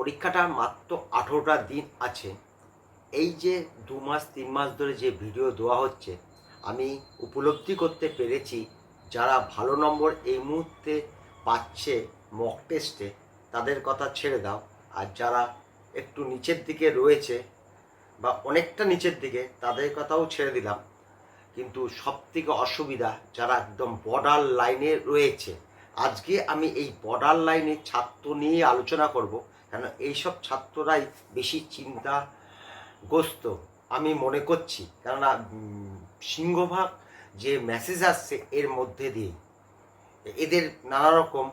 পরীক্ষাটা মাত্র আঠেরোটা দিন আছে। এই যে দু মাস, তিন মাস ধরে যে ভিডিও দেওয়া হচ্ছে, আমি উপলব্ধি করতে পেরেছি, যারা ভালো নম্বর এই মুহূর্তে পাচ্ছে মক টেস্টে তাদের কথা ছেড়ে দাও। আর যারা একটু নিচের দিকে রয়েছে, বা অনেকটা নিচের দিকে, তাদের কথাও ছেড়ে দিলাম। কিন্তু সব থেকে অসুবিধা, যারা একদম বর্ডার লাইনে রয়েছে, আজকে আমি এই বর্ডার লাইনের ছাত্র নিয়ে আলোচনা করব। কেন এইসব ছাত্ররাই বেশি চিন্তাগ্রস্ত? আমি মনে করছি, কেননা সিংহভাগ যে মেসেজ আসছে এর মধ্যে দিয়ে, এদের নানা রকম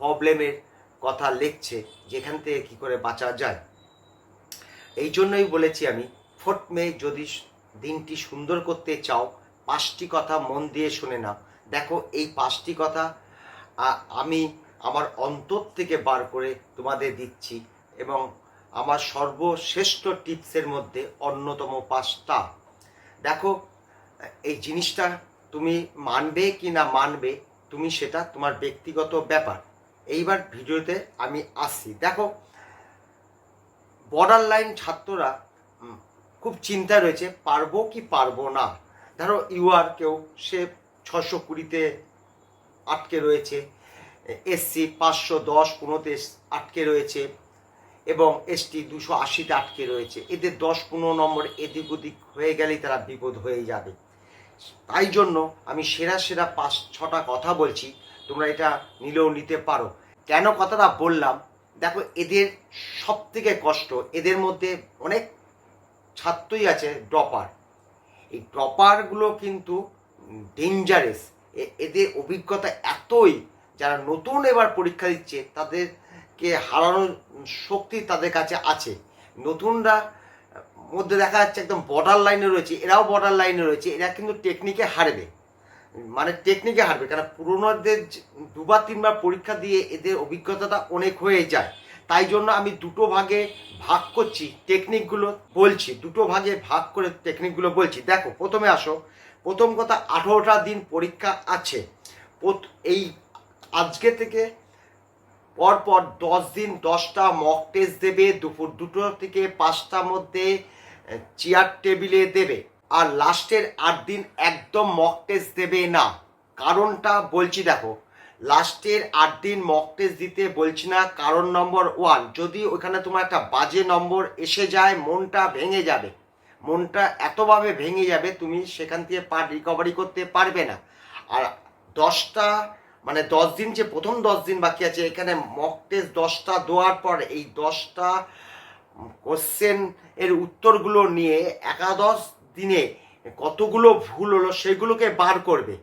প্রবলেমের কথা লিখছে, যেখান থেকে কী করে বাঁচা যায়। এই জন্যই বলেছি আমি, ফোর্থ মে যদি দিনটি সুন্দর করতে চাও, পাঁচটি কথা মন দিয়ে শুনে নাও। দেখো, এই পাঁচটি কথা আমি আমার অন্তর থেকে বার করে তোমাদের দিচ্ছি এবং আমার সর্বশ্রেষ্ঠ টিপসের মধ্যে অন্যতম পাঁচটা। দেখো, এই জিনিসটা তুমি মানবে কি না মানবে, তুমি সেটা তোমার ব্যক্তিগত ব্যাপার। এইবার ভিডিওতে আমি আসছি। দেখো বর্ডার লাইন ছাত্ররা খুব চিন্তা রয়েছে, পারব কি পারব না? ধরো ইউআর কেউ, সে ছশো কুড়িতে আটকে রয়েছে এসসি পাঁচশো দশ পনেরোতে আটকে রয়েছে এবং এসটি দুশো আশিতে আটকে রয়েছে। এদের দশ পনেরো নম্বর এদিক ওদিক হয়ে গেলেই তারা বিপদ হয়ে যাবে। তাই জন্য আমি সেরা সেরা পাঁচ ছটা কথা বলছি, তোমরা এটা নিলেও নিতে পারো। কেন কথাটা বললাম? দেখো, এদের সব থেকে কষ্ট, এদের মধ্যে অনেক ছাত্রই আছে ড্রপার এই ড্রপারগুলো কিন্তু ডেঞ্জারাস এদের অভিজ্ঞতা এতই যারা নতুন এবার পরীক্ষা দিচ্ছে, তাদেরকে হারানোর শক্তি তাদের কাছে আছে। নতুনরা মধ্যে দেখা যাচ্ছে একদম বর্ডার লাইনে রয়েছে, এরাও বর্ডার লাইনে রয়েছে, এরা কিন্তু টেকনিকে হারবে। মানে টেকনিকে হারবে কারণ পুরোনোদের দুবার, তিনবার পরীক্ষা দিয়ে এদের অভিজ্ঞতাটা অনেক হয়ে যায়। তাই জন্য আমি দুটো ভাগে ভাগ করছি টেকনিকগুলো বলছি, দুটো ভাগে ভাগ করে টেকনিকগুলো বলছি। দেখো, প্রথমে আসো, প্রথম কথা আঠেরোটা দিন পরীক্ষা আছে। এই আজকে থেকে পরপর দশ দিন, দশটা মক টেস্ট দেবে, দুপুর দুটো থেকে পাঁচটার মধ্যে চেয়ার টেবিলে দেবে। আর লাস্টের আট দিন একদম মক টেস্ট দেবে না। কারণটা বলছি দেখো লাস্টের আট দিন মক টেস্ট দিতে বলছি না, কারণ নম্বর ওয়ান যদি ওখানে তোমার একটা বাজে নম্বর এসে যায়, মনটা ভেঙে যাবে। মনটা এতভাবে ভেঙে যাবে, তুমি সেখান থেকে পা রিকভারি করতে পারবে না। আর দশটা মানে দশ দিন যে প্রথম দশ দিন বাকি আছে, এখানে মক টেস্ট দশটা দেওয়ার পর এই দশটা কোশ্চেন এর উত্তরগুলো নিয়ে একাদশ দিনে কতগুলো ভুল হলো সেগুলোকে বার করবে।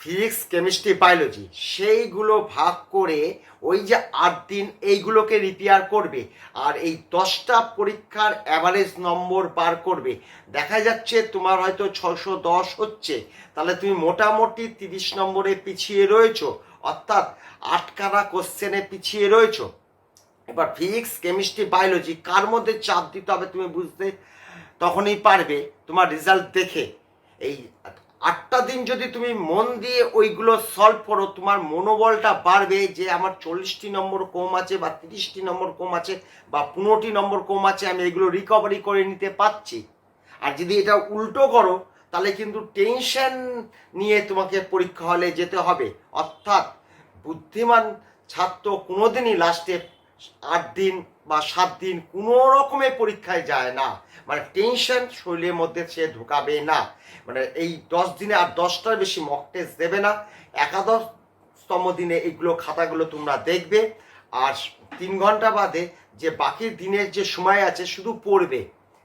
ফিজিক্স, কেমিস্ট্রি, বায়োলজি, সেইগুলো ভাগ করে ওই যে আট দিন এইগুলোকে রিপেয়ার করবে আর এই দশটা পরীক্ষার অ্যাভারেজ নম্বর বার করবে। দেখা যাচ্ছে তোমার হয়তো ছশো দশ হচ্ছে, তাহলে তুমি মোটামুটি তিরিশ নম্বরে পিছিয়ে রয়েছো, অর্থাৎ আটকানা কোশ্চেনে পিছিয়ে রয়েছো। এবার ফিজিক্স, কেমিস্ট্রি, বায়োলজি কার মধ্যে চাপ দিতে হবে তুমি বুঝতে তখনই পারবে, তোমার রেজাল্ট দেখে। এই আটটা দিন যদি তুমি মন দিয়ে ওইগুলো সলভ করো, তোমার মনোবলটা বাড়বে যে আমার চল্লিশটি নম্বর কম আছে বা তিরিশটি নম্বর কম আছে বা পনেরোটি নম্বর কম আছে, আমি এগুলো রিকভারি করে নিতে পারছি। আর যদি এটা উল্টো করো, তাহলে কিন্তু টেনশন নিয়ে তোমাকে পরীক্ষা হলে যেতে হবে। অর্থাৎ বুদ্ধিমান ছাত্র কোনোদিনই লাস্টে আট দিন বা সাত দিন কোনো রকমের পরীক্ষায় যায় না। মানে টেনশন শরীরের মধ্যে সে ঢুকাবে না। মানে এই দশ দিনে আর দশটার বেশি মক টেস্ট দেবে না। একাদশতম দিনে এইগুলো খাতাগুলো তোমরা দেখবে। আর তিন ঘণ্টা বাদে যে বাকি দিনের যে সময় আছে শুধু পড়বে,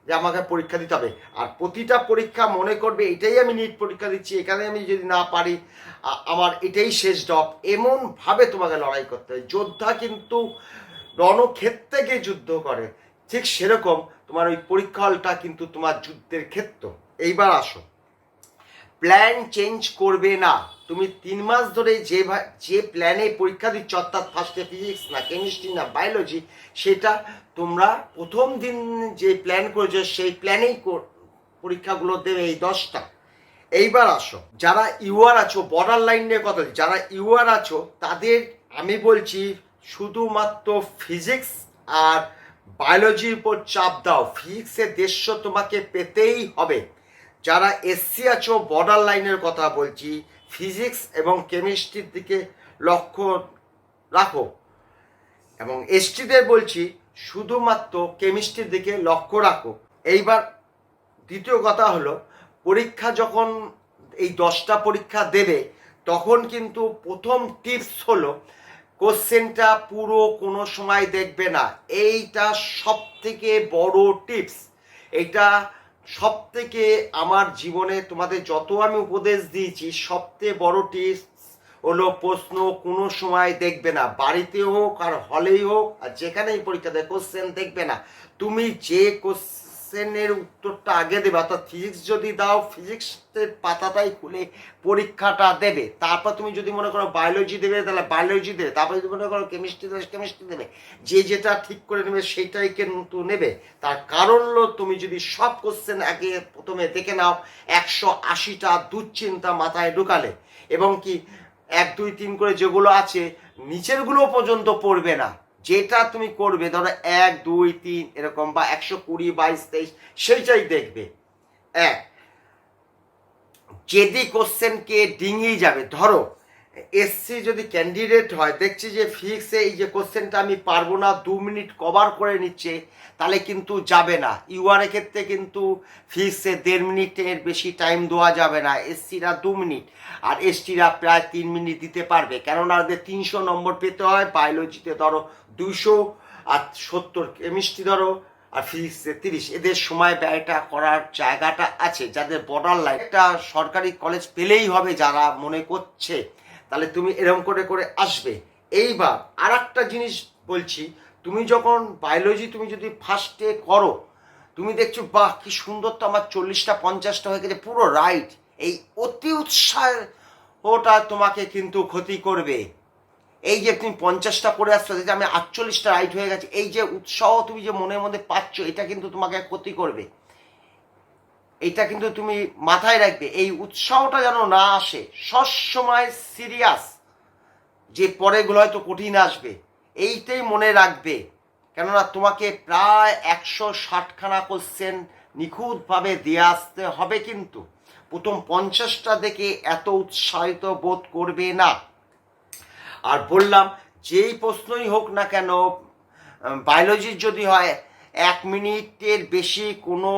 যে আমাকে পরীক্ষা দিতে হবে। আর প্রতিটা পরীক্ষা মনে করবে, এটাই আমি নিট পরীক্ষা দিচ্ছি, এখানে আমি যদি না পারি আমার এটাই শেষ ডপ এমনভাবে তোমাকে লড়াই করতে হয় যোদ্ধা কিন্তু রণক্ষেত্রে গিয়ে যুদ্ধ করে। ঠিক সেরকম তোমার ওই পরীক্ষা কিন্তু তোমার যুদ্ধের ক্ষেত্র। এইবার আসো। প্ল্যান চেঞ্জ করবে না। তুমি তিন মাস ধরে যে যে প্ল্যানে পরীক্ষা দিচ্ছ, অর্থাৎ ফার্স্টে ফিজিক্স না কেমিস্ট্রি না বায়োলজি সেটা তোমরা প্রথম দিন যে প্ল্যান করেছ, সেই প্ল্যানেই পরীক্ষাগুলো দেবে এই দশটা। এইবার আসো। যারা ইউআর আছো বর্ডার লাইন নিয়ে কথা যারা ইউআর আছো, তাদের আমি বলছি শুধুমাত্র ফিজিক্স আর বায়োলজির উপর চাপ দাও। ফিজিক্সের দেশ্য তোমাকে পেতেই হবে। যারা এসসি আছো বর্ডার লাইনের কথা বলছি ফিজিক্স এবং কেমিস্ট্রির দিকে লক্ষ্য রাখো। এবং এসটিদের বলছি, শুধুমাত্র কেমিস্ট্রির দিকে লক্ষ্য রাখো। এইবার দ্বিতীয় কথা হলো, পরীক্ষা যখন এই দশটা পরীক্ষা দেবে, তখন কিন্তু প্রথম টিপস হলো কোশ্চেনটা পুরো কোনো সময় দেখবে না। এইটা সব থেকে বড় টিপস। এটা সব থেকে আমার জীবনে তোমাদের যত আমি উপদেশ দিয়েছি, সবথেকে বড় টিপস হলো প্রশ্ন কোনো সময় দেখবে না। বাড়িতে হোক আর হলেই হোক আর যেখানেই পরীক্ষা দেয় কোশ্চেন দেখবে না। তুমি যে কোশ্চেনের উত্তরটা আগে দেবে, অর্থাৎ ফিজিক্স যদি দাও ফিজিক্সের পাতাটাই খুলে পরীক্ষাটা দেবে। তারপর তুমি যদি মনে করো বায়োলজি দেবে, তাহলে বায়োলজি দেবে। তারপর যদি মনে করো কেমিস্ট্রি দেবে কেমিস্ট্রি দেবে। যে যেটা ঠিক করে নেবে সেইটাই কিন্তু নেবে। তার কারণ হলো তুমি যদি সব কোশ্চেন আগে প্রথমে দেখে নাও, একশো আশিটা দুশ্চিন্তা মাথায় ঢুকালে। এবং কি, এক, দুই, তিন করে যেগুলো আছে, নিচেরগুলো পর্যন্ত পড়বে না। যেটা তুমি করবে, ধরো এক, দুই, তিন এরকম বা একশো কুড়ি, বাইশ, তেইশ, সেইটাই দেখবে। এক, যেদি কোশ্চেনকে ডিঙিয়ে যাবে, ধরো এসসি যদি ক্যান্ডিডেট হয়, দেখছি যে ফিক্সে এই যে কোশ্চেনটা আমি পারব না, দু মিনিট কভার করে নিচ্ছে, তাহলে কিন্তু যাবে না। ইউআর ক্ষেত্রে কিন্তু ফিক্সে দেড় মিনিটের বেশি টাইম দেওয়া যাবে না এসসিরা দু মিনিট আর এসটিরা প্রায় তিন মিনিট দিতে পারবে। কেননা ওদের তিনশো নম্বর পেতে হয় বায়োলজিতে ধরো দুশো আর সত্তর কেমিস্ট্রি ধরো, আর ফিজিক্সে তিরিশ। এদের সময় ব্যয়টা করার জায়গাটা আছে, যাদের বর্ডার লাইন একটা সরকারি কলেজ পেলেই হবে যারা মনে করছে। তাহলে তুমি এরকম করে করে আসবে। এইবার আর একটা জিনিস বলছি, তুমি যখন বায়োলজি তুমি যদি ফার্স্টে করো, তুমি দেখছ, বাহ, কি সুন্দর তো আমার চল্লিশটা, পঞ্চাশটা হয়ে গেছে, পুরো রাইট এই অতি উৎসাহ ওটা তোমাকে কিন্তু ক্ষতি করবে। এই যে তুমি পঞ্চাশটা করে আসছো, যে আমি আটচল্লিশটা রাইট হয়ে গেছে, এই যে উৎসাহ তুমি যে মনের মধ্যে পাচ্ছ, এটা কিন্তু তোমাকে ক্ষতি করবে। এটা কিন্তু তুমি মাথায় রাখবে, এই উৎসাহটা যেন না আসে। সবসময় সিরিয়াস যে পরেগুলো হয়তো কঠিন আসবে, এইটাই মনে রাখবে। কেননা তোমাকে প্রায় একশো ষাটখানা কোশ্চেন নিখুঁতভাবে দিয়ে আসতে হবে কিন্তু। প্রথম পঞ্চাশটা দেখে এত উৎসাহিত বোধ করবে না। আর বললাম, যেই প্রশ্নই হোক না কেন বায়োলজির যদি হয় এক মিনিটের বেশি কোনো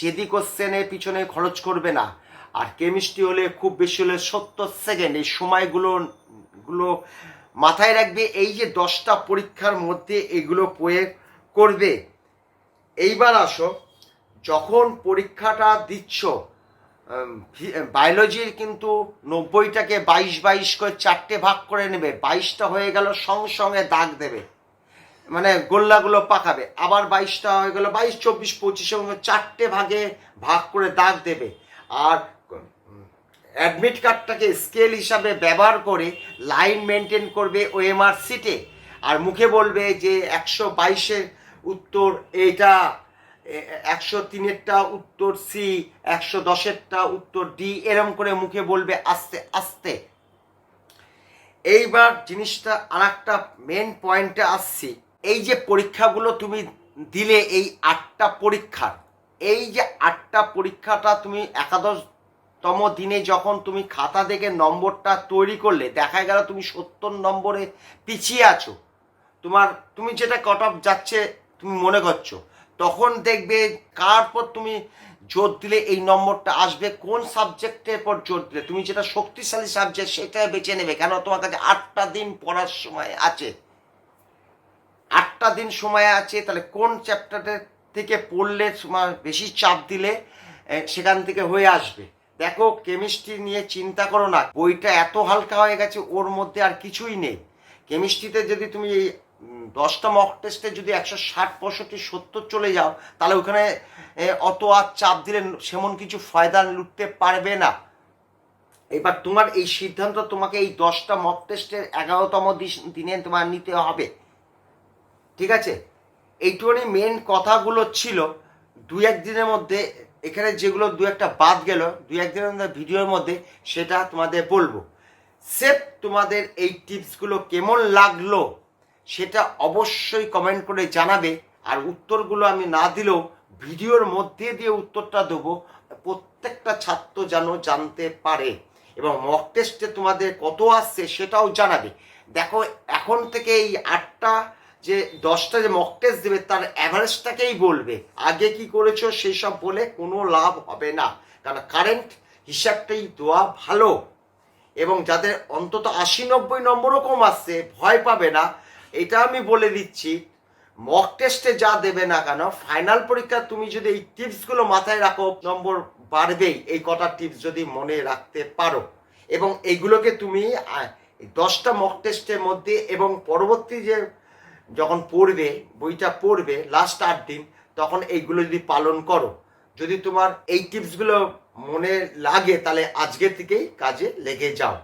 জেদি কোশ্চেনের পিছনে খরচ করবে না। আর কেমিস্ট্রি হলে, খুব বেশি হলে সত্তর সেকেন্ড এই সময়গুলো, গুলো মাথায় রাখবে। এই যে দশটা পরীক্ষার মধ্যে এগুলো প্রয়োগ করবে। এইবার আসো, যখন পরীক্ষাটা দিচ্ছ বায়োলজির কিন্তু নব্বইটাকে বাইশ বাইশ করে চারটে ভাগ করে নেবে। বাইশটা হয়ে গেল, সঙ্গে সঙ্গে দাগ দেবে। মানে গোল্লাগুলো পাকাবে। আবার বাইশটা হয়ে গেল বাইশ, চব্বিশ, পঁচিশ এবং চারটে ভাগে ভাগ করে দাগ দেবে। আর অ্যাডমিট কার্ডটাকে স্কেল হিসাবে ব্যবহার করে লাইন মেনটেন করবে ওএমআর সিটে আর মুখে বলবে যে একশো বাইশের উত্তর এইটা, একশো তিনেরটা উত্তর সি একশো দশেরটা উত্তর ডি এরম করে মুখে বলবে আস্তে আস্তে। এইবার জিনিসটা আর একটা মেন পয়েন্টে আসছি। এই যে পরীক্ষাগুলো তুমি দিলে এই আটটা পরীক্ষার, এই যে আটটা পরীক্ষাটা তুমি একাদশতম দিনে যখন তুমি খাতা দেখে নম্বরটা তৈরি করলে, দেখা গেল তুমি সত্তর নম্বরে পিছিয়ে আছো। তোমার, তুমি যেটা কট অফ যাচ্ছে, তুমি মনে করছ। তখন দেখবে কার পর তুমি জোর দিলে এই নম্বরটা আসবে, কোন সাবজেক্টের পর জোর দিলে। তুমি যেটা শক্তিশালী সাবজেক্ট সেটা বেছে নেবে। কেন? তোমার কাছে আটটা দিন পড়ার সময় আছে। আটটা দিন সময় আছে, তাহলে কোন চ্যাপ্টারের থেকে পড়লে তোমার বেশি চাপ দিলে সেখান থেকে হয়ে আসবে। দেখো কেমিস্ট্রি নিয়ে চিন্তা করো না, বইটা এত হালকা হয়ে গেছে, ওর মধ্যে আর কিছুই নেই। কেমিস্ট্রিতে যদি তুমি এই দশটা মক টেস্টে যদি একশো ষাট, পঁয়ষট্টি, সত্তর চলে যাও, তাহলে ওখানে অত আর চাপ দিলে সেমন কিছু ফায়দা লুটতে পারবে না। এবার তোমার এই সিদ্ধান্ত তোমাকে এই দশটা মক টেস্টের এগারোতম দিনে তোমার নিতে হবে। ঠিক আছে? এইটুখানি মেন কথাগুলো ছিল। দু একদিনের মধ্যে, এখানে যেগুলো দু একটা বাদ গেল দু একদিনের মধ্যে ভিডিওর মধ্যে সেটা তোমাদের বলব। সেফ, তোমাদের এই টিপসগুলো কেমন লাগল সেটা অবশ্যই কমেন্ট করে জানাবে। আর উত্তরগুলো আমি না দিলেও ভিডিওর মধ্যে দিয়ে উত্তরটা দেবো। প্রত্যেকটা ছাত্র যেন জানতে পারে এবং মক টেস্টে তোমাদের কত আসছে সেটাও জানাবে। দেখো, এখন থেকে এই আটটা যে দশটা যে মক টেস্ট দেবে, তার অ্যাভারেজটাকেই বলবে। আগে কি করেছ সেই সব বলে কোনো লাভ হবে না। কারণ কারেন্ট হিসাবটাই দেওয়া ভালো। এবং যাদের অন্তত আশি নব্বই নম্বরও কম আসছে ভয় পাবে না। এটা আমি বলে দিচ্ছি মক টেস্টে যা দেবে না কেন ফাইনাল পরীক্ষা তুমি যদি এই টিপসগুলো মাথায় রাখো, নম্বর বাড়বেই, এই কটা টিপস যদি মনে রাখতে পারো। এবং এইগুলোকে তুমি দশটা মক টেস্টের মধ্যে এবং পরবর্তী যে যখন পড়বে, বইটা পড়বে লাস্ট আট দিন, তখন এইগুলো যদি পালন করো, যদি তোমার এই টিপসগুলো মনে লাগে, তাহলে আজকে থেকেই কাজে লেগে যাও।